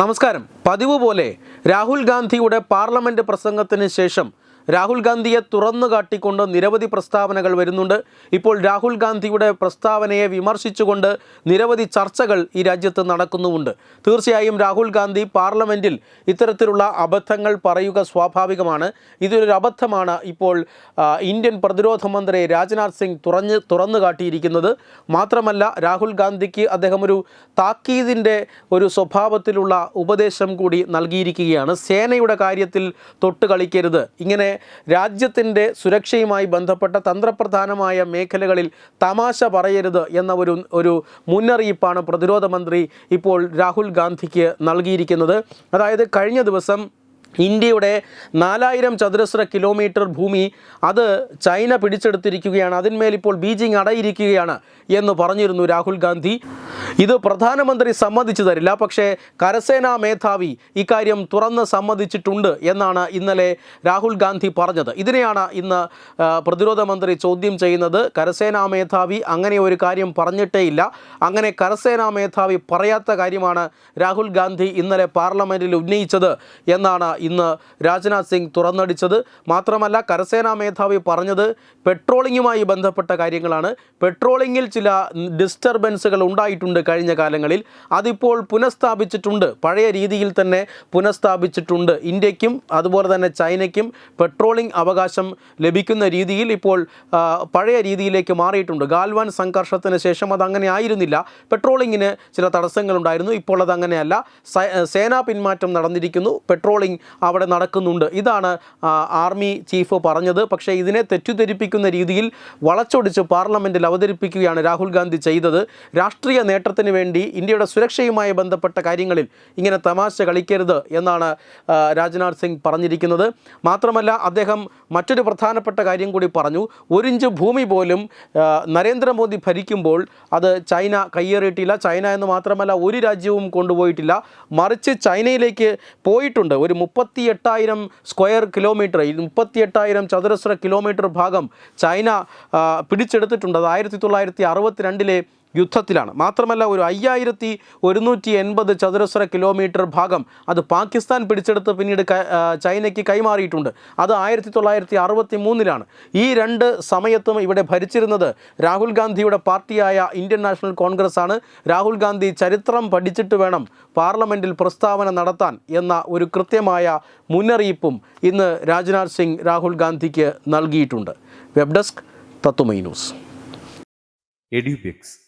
നമസ്കാരം. പതിവ് പോലെ രാഹുൽ ഗാന്ധിയുടെ പാർലമെന്റ് പ്രസംഗത്തിന് ശേഷം രാഹുൽ ഗാന്ധിയെ തുറന്നു കാട്ടിക്കൊണ്ട് നിരവധി പ്രസ്താവനകൾ വരുന്നുണ്ട്. ഇപ്പോൾ രാഹുൽ ഗാന്ധിയുടെ പ്രസ്താവനയെ വിമർശിച്ചുകൊണ്ട് നിരവധി ചർച്ചകൾ ഈ രാജ്യത്ത് നടക്കുന്നുമുണ്ട്. തീർച്ചയായും രാഹുൽ ഗാന്ധി പാർലമെന്റിൽ ഇത്തരത്തിലുള്ള അബദ്ധങ്ങൾ പറയുക സ്വാഭാവികമാണ്. ഇതൊരു അബദ്ധമാണ് ഇപ്പോൾ ഇന്ത്യൻ പ്രതിരോധ മന്ത്രി രാജ്നാഥ് സിംഗ് തുറഞ്ഞ് തുറന്നു കാട്ടിയിരിക്കുന്നത്. മാത്രമല്ല രാഹുൽ ഗാന്ധിക്ക് അദ്ദേഹം ഒരു താക്കീതിന്റെ ഒരു സ്വഭാവത്തിലുള്ള ഉപദേശം കൂടി നൽകിയിരിക്കുകയാണ്. സേനയുടെ കാര്യത്തിൽ തൊട്ട് കളിക്കരുത്. ഇങ്ങനെ രാജ്യത്തിന്റെ സുരക്ഷയുമായി ബന്ധപ്പെട്ട തന്ത്രപ്രധാനമായ മേഖലകളിൽ തമാശ പറയരുത് എന്ന ഒരു ഒരു മുന്നറിയിപ്പാണ് പ്രതിരോധ മന്ത്രി ഇപ്പോൾ രാഹുൽ ഗാന്ധിക്ക് നൽകിയിരിക്കുന്നത്. അതായത് കഴിഞ്ഞ ദിവസം ഇന്ത്യയുടെ നാലായിരം ചതുരശ്ര കിലോമീറ്റർ ഭൂമി അത് ചൈന പിടിച്ചെടുത്തിരിക്കുകയാണ്. അതിന്മേൽ ഇപ്പോൾ ബീജിംഗ് അടയിരിക്കുകയാണ് എന്ന് പറഞ്ഞിരുന്നു രാഹുൽ ഗാന്ധി. ഇത് പ്രധാനമന്ത്രി സമ്മതിച്ചു തരില്ല. പക്ഷേ കരസേനാ മേധാവി ഇക്കാര്യം തുറന്ന് സമ്മതിച്ചിട്ടുണ്ട് എന്നാണ് ഇന്നലെ രാഹുൽ ഗാന്ധി പറഞ്ഞത്. ഇതിനെയാണ് ഇന്ന് പ്രതിരോധ മന്ത്രി ചോദ്യം ചെയ്യുന്നത്. കരസേനാ മേധാവി അങ്ങനെ ഒരു കാര്യം പറഞ്ഞിട്ടേ ഇല്ല. അങ്ങനെ കരസേനാ മേധാവി പറയാത്ത കാര്യമാണ് രാഹുൽ ഗാന്ധി ഇന്നലെ പാർലമെന്റിൽ ഉന്നയിച്ചത് എന്നാണ് ഇന്ന് രാജ്നാഥ് സിംഗ് തുറന്നടിച്ചത്. മാത്രമല്ല കരസേനാ മേധാവി പറഞ്ഞത് പെട്രോളിങ്ങുമായി ബന്ധപ്പെട്ട കാര്യങ്ങളാണ്. പെട്രോളിങ്ങിൽ ചില ഡിസ്റ്റർബൻസുകൾ ഉണ്ടായിട്ടുണ്ട്. കഴിഞ്ഞ കാലങ്ങളിൽ. അതിപ്പോൾ പുനഃസ്ഥാപിച്ചിട്ടുണ്ട്. പഴയ രീതിയിൽ തന്നെ പുനഃസ്ഥാപിച്ചിട്ടുണ്ട്. ഇന്ത്യക്കും അതുപോലെ തന്നെ ചൈനയ്ക്കും പെട്രോളിംഗ് അവകാശം ലഭിക്കുന്ന രീതിയിൽ ഇപ്പോൾ പഴയ രീതിയിലേക്ക് മാറിയിട്ടുണ്ട്. ഗാൽവാൻ സംഘർഷത്തിന് ശേഷം അത് അങ്ങനെ ആയിരുന്നില്ല. പെട്രോളിങ്ങിന് ചില തടസ്സങ്ങളുണ്ടായിരുന്നു. ഇപ്പോൾ അത് അങ്ങനെയല്ല സ- സേനാ പിന്മാറ്റം നടന്നിരിക്കുന്നു. പെട്രോളിംഗ് അവിടെ നടക്കുന്നുണ്ട്. ഇതാണ് ആർമി ചീഫ് പറഞ്ഞത്. പക്ഷേ ഇതിനെ തെറ്റിദ്ധരിപ്പിക്കുന്ന രീതിയിൽ വളച്ചൊടിച്ച് പാർലമെന്റിൽ അവതരിപ്പിക്കുകയാണ് രാഹുൽ ഗാന്ധി ചെയ്തത്. രാഷ്ട്രീയ നേട്ടത്തിന് വേണ്ടി ഇന്ത്യയുടെ സുരക്ഷയുമായി ബന്ധപ്പെട്ട കാര്യങ്ങളിൽ ഇങ്ങനെ തമാശ കളിക്കരുത് എന്നാണ് രാജ്നാഥ് സിംഗ് പറഞ്ഞിരിക്കുന്നത്. മാത്രമല്ല അദ്ദേഹം മറ്റൊരു പ്രധാനപ്പെട്ട കാര്യം കൂടി പറഞ്ഞു. ഒരിഞ്ച് ഭൂമി പോലും നരേന്ദ്രമോദി ഭരിക്കുമ്പോൾ അത് ചൈന കയ്യേറിയിട്ടില്ല. ചൈന എന്ന് മാത്രമല്ല ഒരു രാജ്യവും കൊണ്ടുപോയിട്ടില്ല. മറിച്ച് ചൈനയിലേക്ക് പോയിട്ടുണ്ട്. ഒരു മുപ്പത്തി എട്ടായിരം സ്ക്വയർ കിലോമീറ്റർ മുപ്പത്തി എട്ടായിരം ചതുരശ്ര കിലോമീറ്റർ ഭാഗം ചൈന പിടിച്ചെടുത്തിട്ടുണ്ട്. അത് ആയിരത്തി തൊള്ളായിരത്തി അറുപത്തിരണ്ടിലെ യുദ്ധത്തിലാണ്. മാത്രമല്ല ഒരു അയ്യായിരത്തി ഒരുന്നൂറ്റി എൺപത് ചതുരശ്ര കിലോമീറ്റർ ഭാഗം അത് പാകിസ്ഥാൻ പിടിച്ചെടുത്ത് പിന്നീട് ചൈനയ്ക്ക് കൈമാറിയിട്ടുണ്ട്. അത് ആയിരത്തി തൊള്ളായിരത്തി അറുപത്തി മൂന്നിലാണ് ഈ രണ്ട് സമയത്തും ഇവിടെ ഭരിച്ചിരുന്നത് രാഹുൽ ഗാന്ധിയുടെ പാർട്ടിയായ ഇന്ത്യൻ നാഷണൽ കോൺഗ്രസ് ആണ് രാഹുൽ ഗാന്ധി ചരിത്രം പഠിച്ചിട്ട് വേണം പാർലമെന്റിൽ പ്രസ്താവന നടത്താൻ എന്ന ഒരു കൃത്യമായ മുന്നറിയിപ്പും ഇന്ന് രാജ്നാഥ് സിംഗ് രാഹുൽ ഗാന്ധിക്ക് നൽകിയിട്ടുണ്ട്. വെബ് ഡെസ്ക് തത്തുമൈ news. Edubix